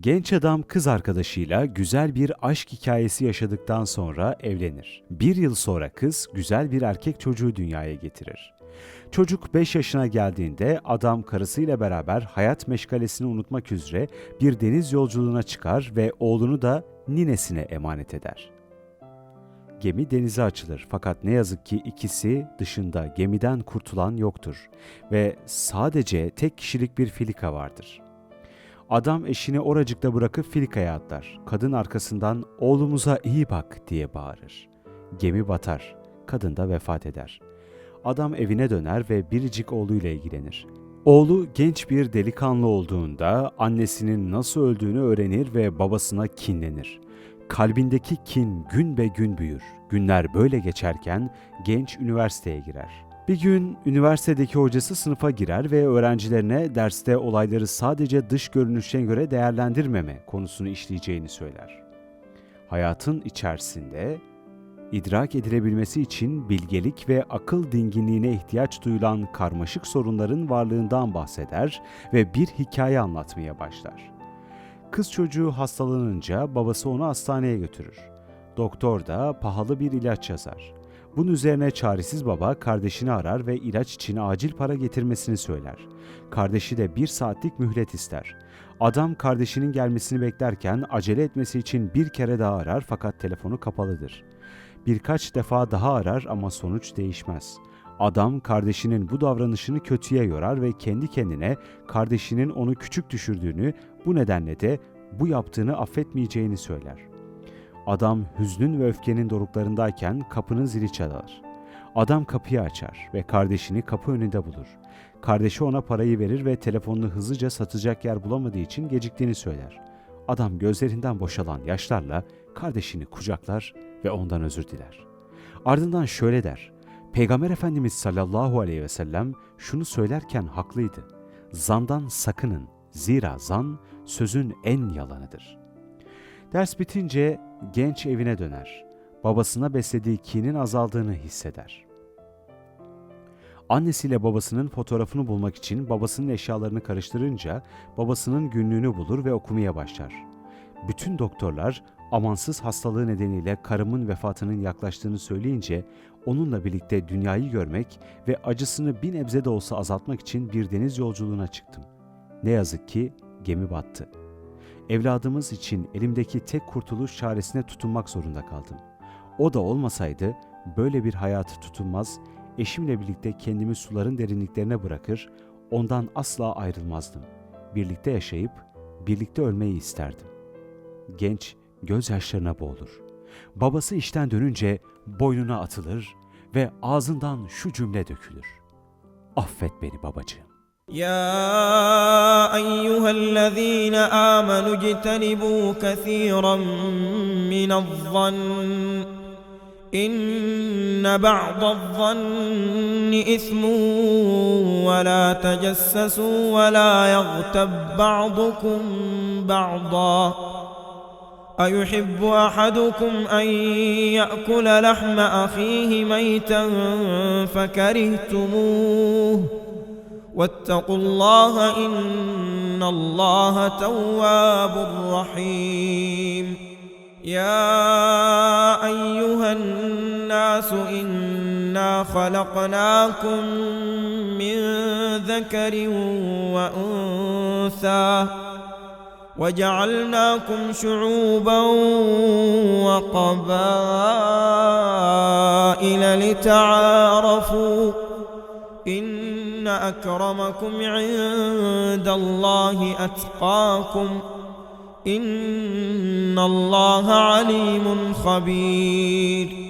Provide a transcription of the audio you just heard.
Genç adam kız arkadaşıyla güzel bir aşk hikayesi yaşadıktan sonra evlenir. Bir yıl sonra kız güzel bir erkek çocuğu dünyaya getirir. Çocuk 5 yaşına geldiğinde adam karısıyla beraber hayat meşgalesini unutmak üzere bir deniz yolculuğuna çıkar ve oğlunu da ninesine emanet eder. Gemi denize açılır fakat ne yazık ki ikisi dışında gemiden kurtulan yoktur ve sadece tek kişilik bir filika vardır. Adam eşini oracıkta bırakıp filikaya atlar. Kadın arkasından oğlumuza iyi bak diye bağırır. Gemi batar. Kadın da vefat eder. Adam evine döner ve biricik oğluyla ilgilenir. Oğlu genç bir delikanlı olduğunda annesinin nasıl öldüğünü öğrenir ve babasına kinlenir. Kalbindeki kin gün be gün büyür. Günler böyle geçerken genç üniversiteye girer. Bir gün üniversitedeki hocası sınıfa girer ve öğrencilerine derste olayları sadece dış görünüşe göre değerlendirmeme konusunu işleyeceğini söyler. Hayatın içerisinde idrak edilebilmesi için bilgelik ve akıl dinginliğine ihtiyaç duyulan karmaşık sorunların varlığından bahseder ve bir hikaye anlatmaya başlar. Kız çocuğu hastalanınca babası onu hastaneye götürür. Doktor da pahalı bir ilaç yazar. Bunun üzerine çaresiz baba kardeşini arar ve ilaç için acil para getirmesini söyler. Kardeşi de bir saatlik mühlet ister. Adam kardeşinin gelmesini beklerken acele etmesi için bir kere daha arar fakat telefonu kapalıdır. Birkaç defa daha arar ama sonuç değişmez. Adam kardeşinin bu davranışını kötüye yorar ve kendi kendine kardeşinin onu küçük düşürdüğünü, bu nedenle de bu yaptığını affetmeyeceğini söyler. Adam hüznün ve öfkenin doruklarındayken kapının zili çalar. Adam kapıyı açar ve kardeşini kapı önünde bulur. Kardeşi ona parayı verir ve telefonunu hızlıca satacak yer bulamadığı için geciktiğini söyler. Adam gözlerinden boşalan yaşlarla kardeşini kucaklar ve ondan özür diler. Ardından şöyle der. Peygamber Efendimiz sallallahu aleyhi ve sellem şunu söylerken haklıydı. Zandan sakının. Zira zan sözün en yalanıdır. Ders bitince genç evine döner. Babasına beslediği kinin azaldığını hisseder. Annesiyle babasının fotoğrafını bulmak için babasının eşyalarını karıştırınca babasının günlüğünü bulur ve okumaya başlar. Bütün doktorlar amansız hastalığı nedeniyle karımın vefatının yaklaştığını söyleyince onunla birlikte dünyayı görmek ve acısını bir nebze de olsa azaltmak için bir deniz yolculuğuna çıktım. Ne yazık ki gemi battı. Evladımız için elimdeki tek kurtuluş çaresine tutunmak zorunda kaldım. O da olmasaydı böyle bir hayatı tutunmaz, eşimle birlikte kendimi suların derinliklerine bırakır, ondan asla ayrılmazdım. Birlikte yaşayıp birlikte ölmeyi isterdim. Genç gözyaşlarına boğulur. Babası işten dönünce boynuna atılır ve ağzından şu cümle dökülür. Affet beni babacığım. يا أيها الذين آمنوا اجتنبوا كثيرا من الظن. إن بعض الظن إثم ولا تجسسوا ولا يغتب بعضكم بعضا. أيحب أحدكم أن يأكل لحم أخيه ميتا فكرهتموه. واتقوا الله إن الله تواب رحيم. يا أيها الناس إنا خلقناكم من ذكر وأنثى وجعلناكم شعوبا وقبائل لتعارفوا أكرمكم عند الله أتقاكم إن الله عليم خبير